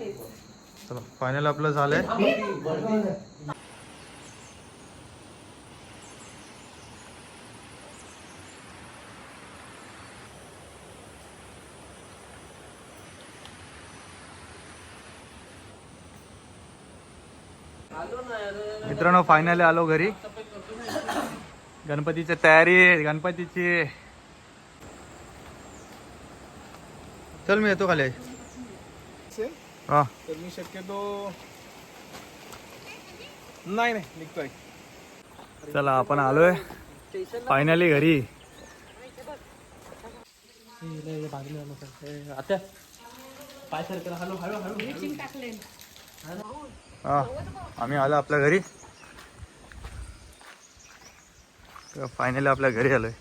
चला फायनल आपलं झालंय. मित्रांनो फायनली आलो घरी. गणपतीची तयारी गणपतीची. चल मी येतो खाली. हा. तर मी शक्यतो नाही नाही निघतोय. चला आपण आलोय. फायनली घरी. आता पाय हॅलो हा आम्ही आलो आपल्या घरी. फायनली आपल्या घरी आलोय.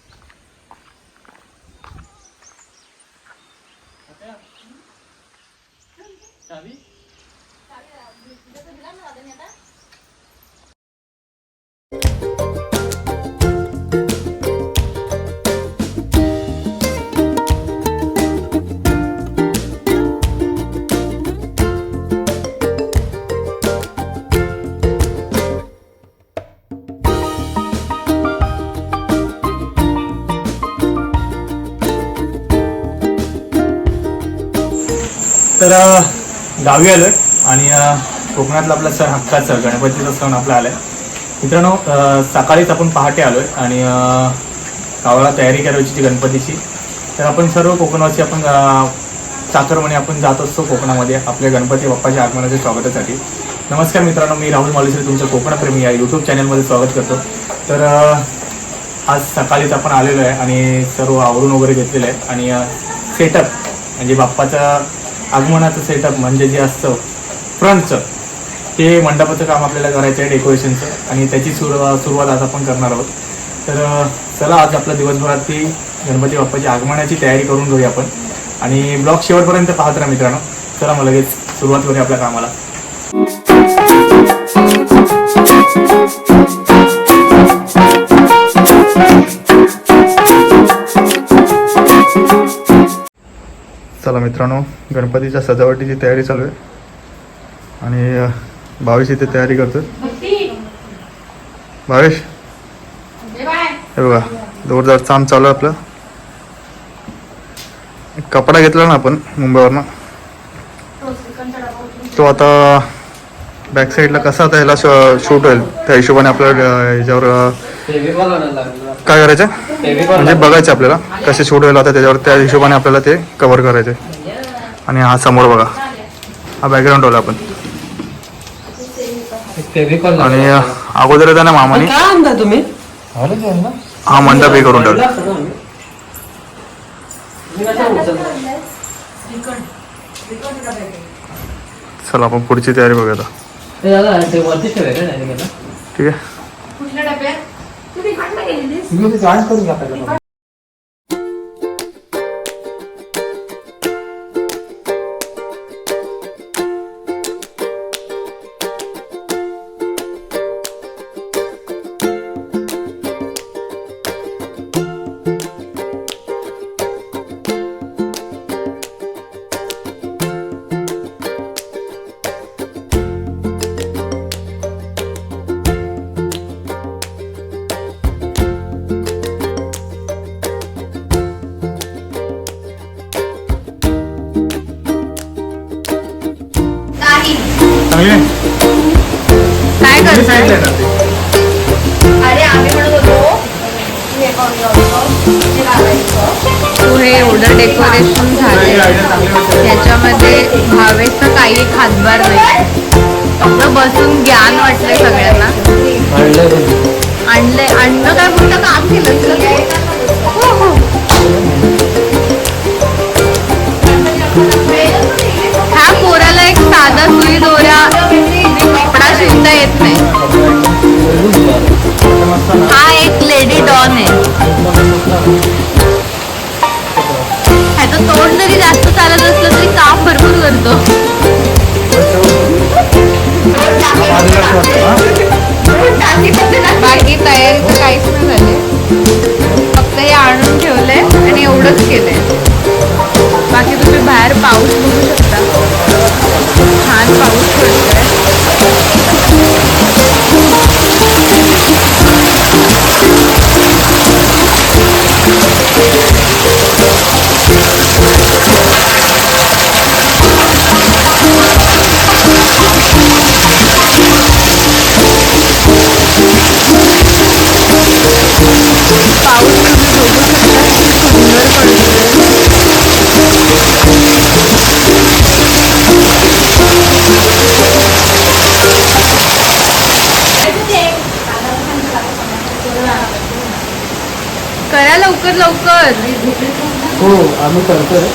तर अ, गावी आलोय आणि कोकणातला आपला सण हक्काचा गणपतीचा सण आपला आलाय. मित्रांनो सकाळीच आपण पहाटे आलोय आणि गावाला तयारी करायची होती गणपतीची. तर आपण सर्व कोकणवासी आपण अ, चाकरमणे आपण जात असतो कोकणामध्ये आपल्या गणपती बाप्पाच्या आगमनाच्या स्वागतासाठी. नमस्कार मित्रांनो मी राहुल मालुसरे तुमचं कोकणप्रेमी या यूट्यूब चॅनलमध्ये स्वागत करतो. तर आज सकाळीच आपण आलेलो आहे आणि सर्व आवरून वगैरे घेतलेलं आहे. आणि सेटअप म्हणजे बाप्पाचा आगमनाचं सेटअप म्हणजे जे असतं फ्रंटचं ते मंडपाचं काम आपल्याला करायचं आहे डेकोरेशनचं आणि त्याची सुरुवात सुरुवात आज आपण करणार आहोत. तर चला आज आपल्या दिवसभरात ती गणपती बाप्पाची आगमनाची तयारी करून घेऊया आपण. आणि ब्लॉग शेवटपर्यंत पाहत राहा मित्रांनो. चला मग लगेच सुरुवात करूया आपल्या कामाला. चला मित्रांनो गणपतीच्या सजावटीची तयारी चालू आहे. आणि भावेश इथे तयारी करतो भावेश? हे बघा जोरदार चाम चालू आहे आपलं. एक कपडा घेतला ना आपण मुंबईवरनं. तो आता बॅक साईडला कसा आता ह्याला शूट होईल? त्या हिशोबाने आपल्याला अ, ह्याच्यावर काय करायचं? म्हणजे बघायचं आपल्याला कसे शूट होईल आता त्याच्यावर त्या हिशोबाने आपल्याला ते कव्हर करायचे. आणि हा समोर बघा हा बॅकग्राऊंड ठेवला आपण आणि अगोदर आहे ना मामाने? काय आणता तुम्ही? हा मंडप हे करून ठेवला चला आपण पुढची तयारी बघूया आता. वरती ठेवायचं नाही ठीक आहे. तुम्ही खांडा गेलेलीस मी जॉईन करून घ्या पहिला फक्त बसून ज्ञान वाटलंय सगळ्यांना. आणलंय आणणं काय फक्त काम केलं हो हो. ह्या पोराला एक साधा सुई दोऱ्या कपडा शिवता येत नाही. हा एक लेडी डॉन आहे. ह्याचं तोंड जरी जास्त चालत असलं तरी काम भरपूर करतो. बाकी तयारीचं काहीच नाही झाले फक्त हे आणून ठेवलंय आणि एवढंच केलंय. बाकी तुम्ही बाहेर पाऊस बघू शकता. छान पाऊस पडतो हो आम्ही करतोय.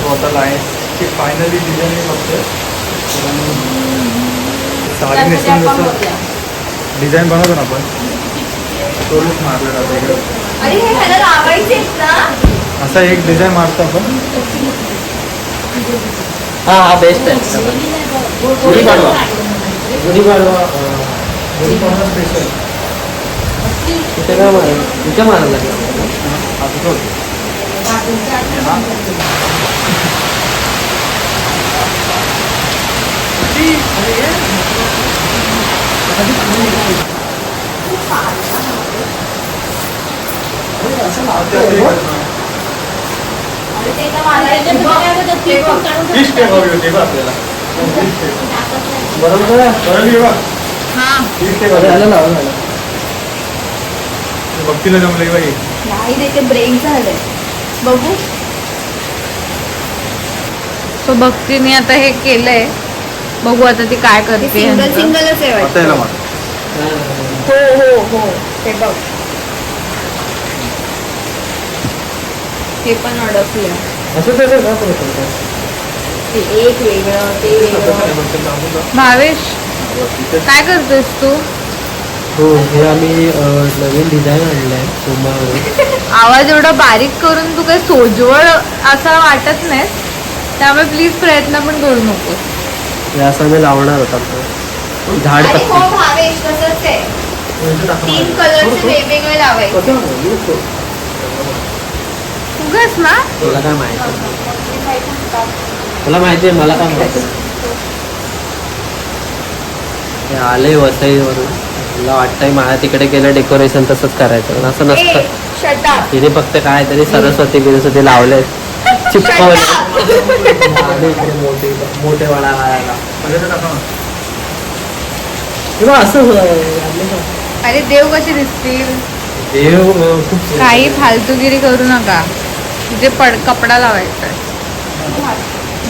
तो आता लाईनची फायनली डिझाईन बघतोय. साडी नेसून जसं डिझाईन बनवतो ना आपण तो लुक मारला जातो इकडे. अरे हे ह्याला लावायचेच ना? असा एक डिझाईन मारतो आपण. हा हा बेस्ट आहे. गुढीपाडवा गुढीपाडवा अं, गुढीपाडवा स्पेशल इथे काय मारा इथे मारायला लागेल. असं होतं फिश होती बा आपल्याला बरोबर आहे? बरं घे बा फिश लावलं आलं. भक्तीला जमले बाई. नाही रे ते ब्रेक झालंय. बघू सो भक्तीने आता हे केलंय बघू आता ती काय ते करते सिंगल. सिंगलच आहे वाटतं. मार हा. हो हो हो ते बघ हे पण अडकलं असं कसं का परत होतं? ते एक वेगळं ते वेगळं भावेश काय करतोयस तू हो हे आम्ही नवीन डिझाईन आणलंय सोमावर आवाज एवढा बारीक करून तू काही सोजवळ असा वाटत नाही त्यामुळे प्लीज प्रयत्न पण करू नको हे असं आम्ही लावणार होता. झाड हो आहे. तीन कलरचे वेगवेगळे लावायचे? उगाच ना? तुला काय माहिती? तुला माहिती आहे मला काय माहिती? हे आले वसईवरून मला वाटतंय मला तिकडे गेलं डेकोरेशन तसंच करायचं पण असं नसतं. तिने फक्त काय तरी सरस्वती बिरस्वती लावले चिपकवले. मोठे मोठे वडा किंवा असं? अरे देव कसे दिसतील? देव खूप काही फालतूगिरी करू नका. तुझे पड कपडा लावायचा आहे.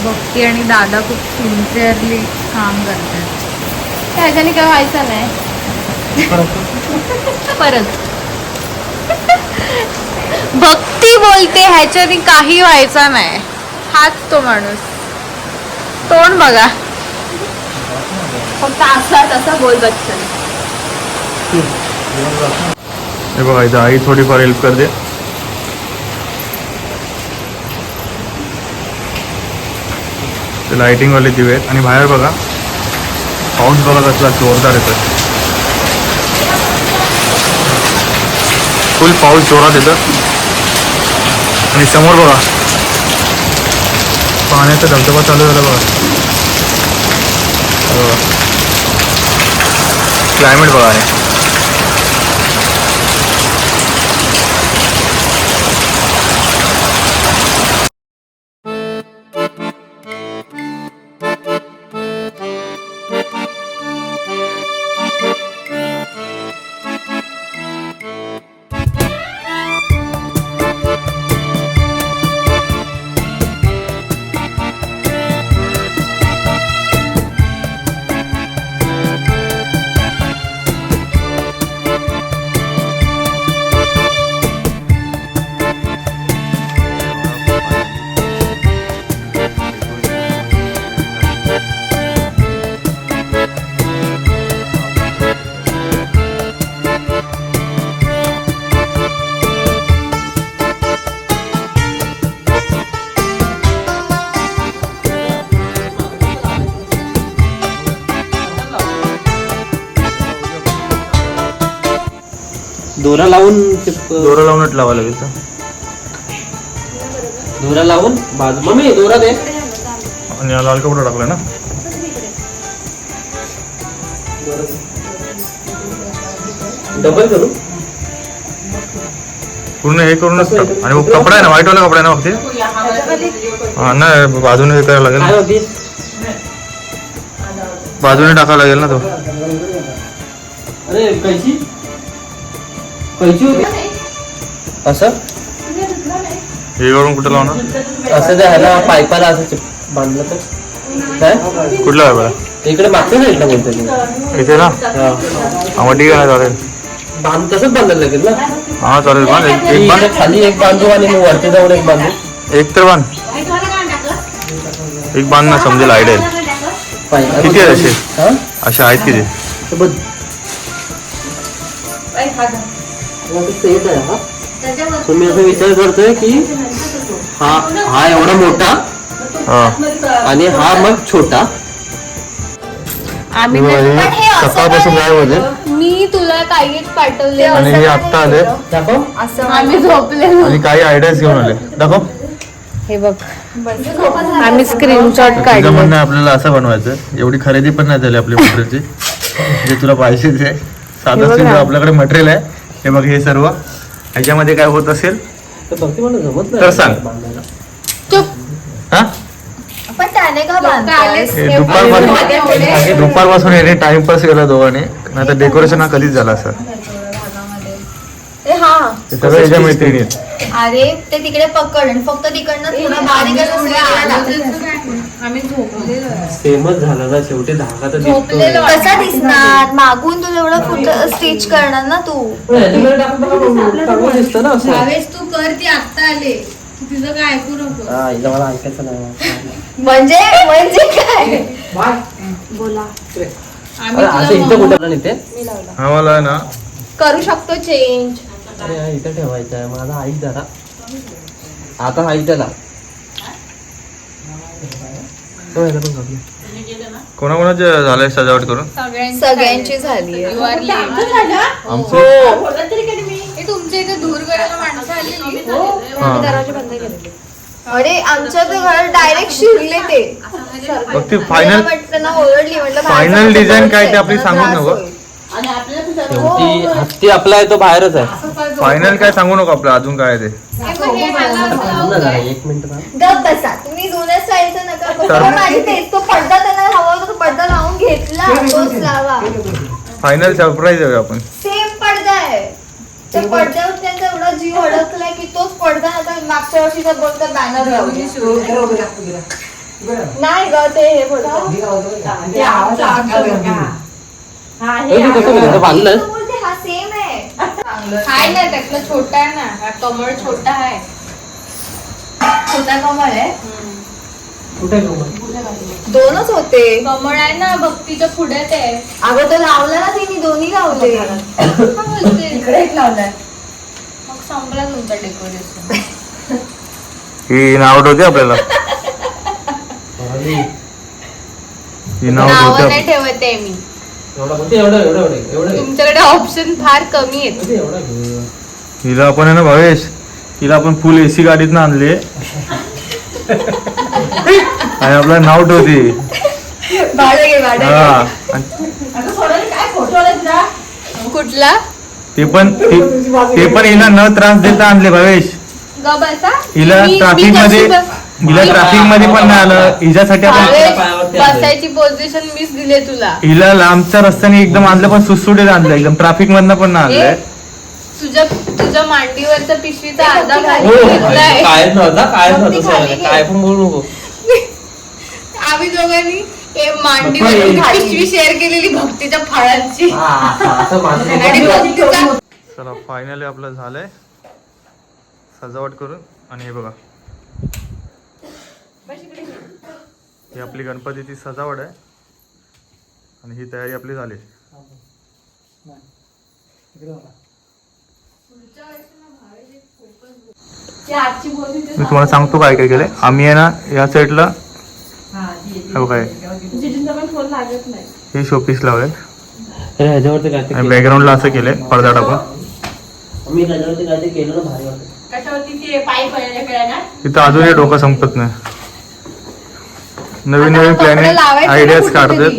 भक्ती आणि दादा खूप सिन्सिअरली काम करतात. ह्याच्याने काय व्हायचं नाही? परत. भक्ती बोलते ह्याच्याने काही व्हायचा नाही. हाच तो माणूस. तोंड बघा. फक्त असा तसा बोल बच्चन. हे बघा इथं आई थोडीफार हेल्प करते. ते लाइटिंगवाले दिवे आणि बाहेर बघा. पाऊस बघा कसला जोरदार येतोय. फुल पाऊस जोरात येतं आणि समोर बघा पाण्याचा धबधबा चालू झाला बघा. क्लायमेट बघा आहे दोरा लावून दोरा लावूनच लावा लागेल तर दोरा लावून बाजू मम्मी दोरा दे. आणि हा लाल कपडा टाकला ना? डबल करू. पूर्ण हे करूनच टाक. आणि मग कपडा आहे ना व्हाईट वाला कपडा आहे ना फक्त हा नाही बाजूने हे करायला लागेल काय ना होतीस बाजूने टाकावा लागेल ना तो? अरे कैची? होती? असं? हे करून कुठं लावणार? असं ते ह्याला पाईपाला असं बांधलं तर? काय? कुठला आहे बघा इकडे मागच्या साईडला बोलतो मी इथे ना? हा. ठीक आहे ना चालेल. बांध तसंच बांधायला लागेल ना? हा चालेल बांध. एक- बांध. खाली एक बांधू आणि मग वरती जाऊन एक बांधू. एक तर बांध. एक बांध ना समजेल आयडिया किती आहेत असे? असे आहेत किती? सेट आहे हा. असं विचार करतोय की हा हा एवढा मोठा हा. आणि हा मग छोटा. आम्ही सकाळपासून काय मी तुला काहीच पाठवले आणि हे आत्ता आले. दाखव. असं आम्ही झोपलेलो आणि काही आयडियाज घेऊन आले. दाखव. हे बघ. आम्ही स्क्रीनशॉट काढले. म्हणणं आपल्याला असं बनवायचं एवढी खरेदी पण नाही झाली आपली मटेरियलची. जे तुला पाहिजे ते. साधं. आपल्याकडे मटेरियल आहे. हे बघ हे सर्व. ह्याच्यामध्ये काय होत असेल? तर भक्ती मला जमत नाही. तर सांग. हा? दुपारपासून दुपारपासून याने टाइमपास केला दोघांनी. नाही तर डेकोरेशन हा कधीच झाला असं ए, सगळं याच्या मैत्रिणी. अरे ते तिकडे पकड आणि फक्त तिकडनं आम्ही झोपलेलो सेमच झालं ना शेवटी धागा तर दिसतो. कसा दिसणार? मागून तू एवढं फुट स्टिच करणार ना तू? दिसतं ना असं. तू कर ती आत्ता आले. तू तिचं काय ऐकू नको. हा हिला मला ऐकायचं नाही. म्हणजे म्हणजे काय? आम्ही अरे, असं इथं तुला कुठं नाही ते मला आहे ना. करू शकतो चेंज अरे हा इथं ठेवायचं आहे. माझा ऐक जरा. आता हा इथं झालंय सजावट करून? सगळ्यांची झाली. आमचं हे. तुमच्या इथे दूर करायला माणसं आलेली हा. अरे आमच्या तर घर डायरेक्ट शिरले ते. बघ ती मला फायनल वाटतं ना ओरडली म्हटलं बाहेरचं design काय ते आपली सांगूच नको. शेवटी हत्ती आपला आहे तो बाहेरच आहे. फायनल काय सांगू नको आपलं अजून काय आहे ते? हे हे एक मिनिट. गप बसा. तुम्ही नका माझी तेच तो पडदा त्यांना हवा होता तो पडदा लावून घेतला. तोच लावा. फायनल सरप्राईज आहे आपण. सेम पडदा आहे. त्या पडद्यावर त्यांचा एवढा जीव अडकलाय की तोच पडदा आता मागच्या वर्षीचा बोलता बॅनर लावली नाही ग ते हे बोलते हा सेम आहे. आहे. ना त्यातला छोटा आहे ना हा कमळ छोटा आहे. छोटा कमळ आहे. कुठे? दोनच होते. कमळ आहे ना भक्तीच्या पुढ्यात आहे. अगं तो लावला ना तिने दोन्ही लावले. काय बोलते? इकडे एक लावलाय. मग संपला तुमचं डेकोरेशन ही नाव होती आपल्याला? ही नाव नावं होती नाही ठेवत आहे मी. एवढं कुठे एवढं एवढं एवढं एवढं घे. तुमच्याकडे ऑप्शन फार कमी आहेत. कुठे एवढं घे. हिला आपण आहे ना भावेश? हिला आपण फुल एसी गाडीत आणले. आणि आपलं नाव ठेवते. भाडं घे भाडं घे. हा. आणि कुठला? ते पण ते ते पण हिला न त्रास देता आणले भावेश. हिला मी- मी ट्रॅफिक कशी मध्ये बस- हिला ट्रॅफिकमध्ये पण नाही आलं. हिच्यासाठी आपण भावेश. बसायची पोझिशन मीच दिले तुला. हिला लांबच्या रस्त्याने एकदम आणलं पण सुटसुटीत आणलं एकदम ट्रॅफिक मधनं पण आणलंय. तुझ्या तुझ्या मांडीवरचा पिशवीचा अर्धा भाग हो घेतलाय. काय नव्हता? काय मग ती नव्हतं खाली सगळं. घे. काय पण बोलू नको. आम्ही दोघांनी हे मांडीवर पिशवी शेअर केलेली भक्तीच्या फळांची. हा, हा, असं माझं आणि भक्तीचा चला फायनली आपलं झालंय. सजावट करून. आणि हे बघा. ही आपली गणपतीची सजावट आहे. आणि ही तयारी आपली झाली. मी तुम्हाला सांगतो काय काय केलंय. आम्ही आहे ना या साईडला हो काय? हे शोपीस लावले आणि केलं. बॅकग्राऊंडला असं केलंय पडदा टाकून. तिथं अजूनही डोकं संपत नाही. नवीन नवीन प्लॅनिंग आयडियाज काढतात.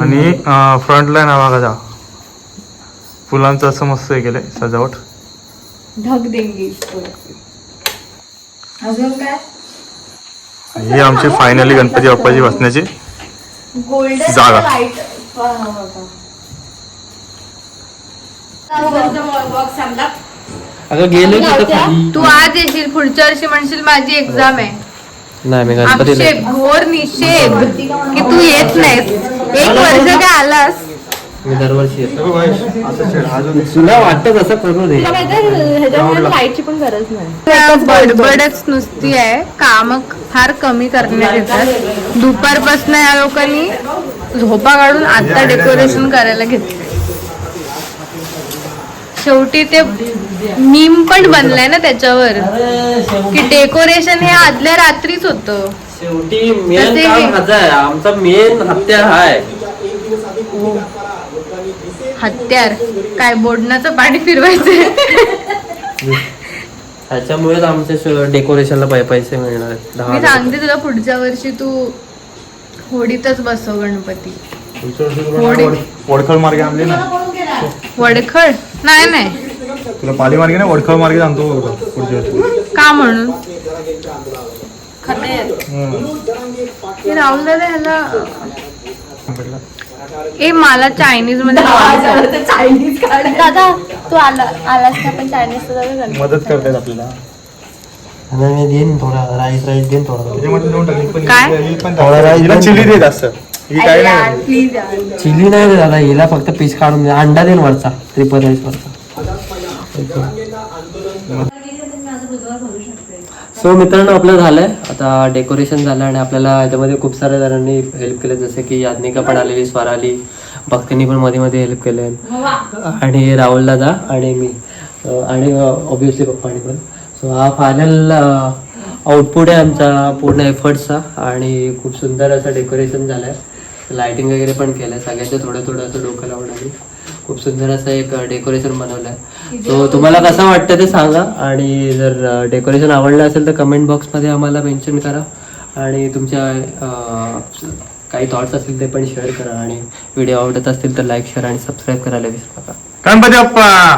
आणि फ्रंटला ना बघा जा फुलांचं असं मस्त हे केलंय सजावट. ढग देंगे अजून काय? ही आमची फायनली गणपती बाप्पाची बसण्याची गोल्डन जागा. अगं गेले. तू आज येशील पुढच्या वर्षी म्हणशील माझी एक्झाम आहे. नाही मी गणपतीला आक्षेप घोर निषेध की तू येत नाहीस. एक वर्ष काय आलास? मी दरवर्षी येतो. असं अजून तुला वाटतं कसं करू दे. ह्याच्यामुळे लाईटची पण गरज नाही. त्या बडबडच नुसती आहे. काम फार कमी करण्यात येतात. दुपारपासून या लोकांनी झोपा काढून आता डेकोरेशन करायला घेतले. शेवटी ते मीम पण बनलाय ना त्याच्यावर. की डेकोरेशन हे आदल्या रात्रीच होतं. शेवटी मेन तसे काम ह्याचं आहे. आमचा मेन हत्यार हाय. हत्यार. काय बोडण्याचं पाणी फिरवायचं ह्याच्यामुळेच आमच्या डेकोरेशनला पै पैसे मिळणार मी. सांगते तुला पुढच्या वर्षी तू होडीतच बसव गणपती. वडखळ मार्गे आणले ना. वडखळ? नाही नाही. तुला पाली मार्गे ना वडखळ मार्गे आणतो पुढच्या वर्षी का म्हणून? हम्म. हे राहुल दादा ह्याला ए मला चायनीजमध्ये चायनीज दादा तू आला आलास का? पण चायनीज दादा मदत करतायत आपल्याला. आणि मी देईन थोडा. राईस राईस देईन थोडा. त्याच्यामध्ये पण- काय? पण थोडा राईस हिला चिली. देत असं ही काय नाही प्लीज चिली नाही रे दादा हिला फक्त पीस काढून दे. अंडा देईन वरचा ट्रिपल राईस वरचा सो मित्रांनो आपलं झालंय. आता डेकोरेशन झालं आणि आपल्याला याच्यामध्ये खूप साऱ्या जणांनी हेल्प केलं. जसे की याज्ञिका पण आलेली स्वाराली. भक्तीनी पण मध्ये मध्ये हेल्प केले आणि राहुल दादा आणि मी. आणि ऑब्विसली पप्पानी पण. सो हा फायनल आउटपुट आहे आमचा पूर्ण एफर्ट्सचा आणि खूप सुंदर असं डेकोरेशन झालं आहे लायटिंग वगैरे पण केलं आहे सगळ्यांचं थोडं थोडं असं डोकं लावून आम्ही खूप सुंदर असं एक डेकोरेशन बनवलं आहे सो तुम्हाला कसं वाटतं ते सांगा. आणि जर डेकोरेशन आवडलं असेल तर कमेंट बॉक्समध्ये आम्हाला मेन्शन करा. आणि तुमच्या काही थॉट्स असतील ते पण शेअर करा. आणि व्हिडिओ आवडत असतील तर लाईक शेअर आणि सबस्क्राईब करायला विसरू नका. गणपती बाप्पा!